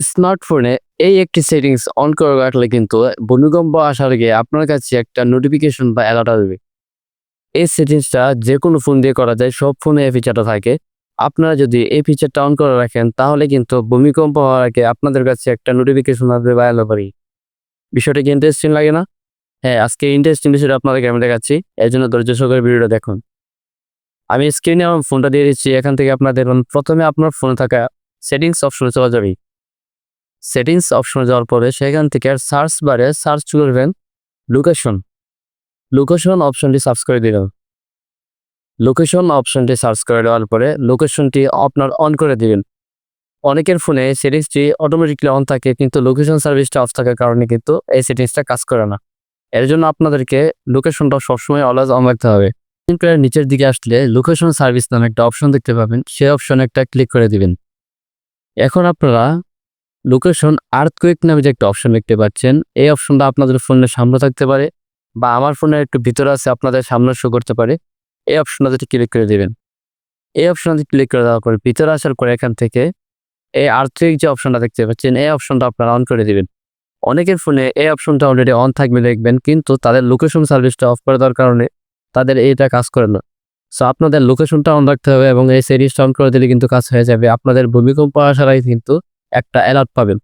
স্মার্টফোনে এই একটি সেটিংস অন করে রাখলে কিন্তু ভূমিকম্প আসার আগে আপনার কাছে একটা নোটিফিকেশন বা অ্যালার্ট আসবে। এই সেটিংসটা যে কোনো ফোন দিয়ে করা যায়, সব ফোনে এই ফিচারটা থাকে। আপনারা যদি এই ফিচারটা অন করে রাখেন, তাহলে কিন্তু ভূমিকম্প হওয়ার আগে আপনাদের কাছে একটা নোটিফিকেশন আসবে বা অ্যালার্ট বিষয়টা কি ইন্টারেস্টিং লাগে না? হ্যাঁ আজকে ইন্টারেস্টিং বিষয়টা আপনাদেরকে আমি দেখাচ্ছি, এর জন্য ধৈর্য সহকারে ভিডিওটা দেখুন। আমি স্ক্রিনে আমার ফোনটা দিয়ে দিচ্ছি, এখান থেকে আপনার দেখুন প্রথমে আপনার ফোনে থাকা সেটিংস অপশনে চলে যাবে। সেটিংস অপশনে যাওয়ার পরে সেখান থেকে সার্চ বারে সার্চ করবেন লোকেশন লোকেশন অপশনটি সার্চ করে দিলেন লোকেশন অপশনটি সার্চ করে দেওয়ার পরে লোকেশনটি আপনার অন করে দিবেন। অনেকের ফোনে সেটিংসটি অটোমেটিকলি অন থাকে, কিন্তু লোকেশন সার্ভিসটা অফ থাকার কারণে কিন্তু এই সেটিংসটা কাজ করে না। এর জন্য আপনাদেরকে লোকেশনটা সবসময় অলওয়েজ অন রাখতে হবে। নিচের দিকে আসলে লোকেশন সার্ভিস নামে একটা অপশন দেখতে পাবেন। সেই অপশনে একটা ক্লিক করে দিবেন। এখন আপনারা লোকেশন আর্থকুইক নামে যে একটা অপশন দেখতে পাচ্ছেন, এই অপশনটা আপনাদের ফোনের সামনে থাকতে পারে বা আমার ফোনের একটু ভিতরে আছে, আপনাদের সামনে শো করতে পারে। এই অপশনটাতে ক্লিক করে দিবেন। এই অপশনটাতে ক্লিক করে দেওয়ার পরে ভিতরে আসার পরে এখান থেকে এই আর্থিক যে অপশনটা দেখতে পাচ্ছেন, এই অপশনটা আপনারা অন করে দিবেন। অনেকের ফোনে এই অপশনটা অলরেডি অন থাকবে দেখবেন, কিন্তু তাদের লোকেশন সার্ভিসটা অফ করে দেওয়ার কারণে তাদের এইটা কাজ করে না। সো আপনাদের লোকেশনটা অন রাখতে হবে এবং এই সিরিজটা অন করে দিলে কিন্তু কাজ হয়ে যাবে। আপনাদের ভূমিকম্প আসার আগে কিন্তু একটা অ্যালার্ট পাবেন।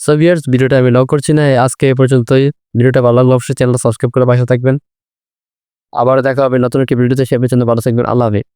সো ভিয়ার্স ভিডিওটা আমি লগ করছি না, আজকে এ পর্যন্তই। ভিডিওটা ভালো লাগলে অবশ্যই চ্যানেলটা সাবস্ক্রাইব করে পাশে থাকবেন। আবার দেখা হবে নতুন একটি ভিডিওতে, সে পর্যন্ত ভালো থাকবেন, আল্লাহ হাফেজ।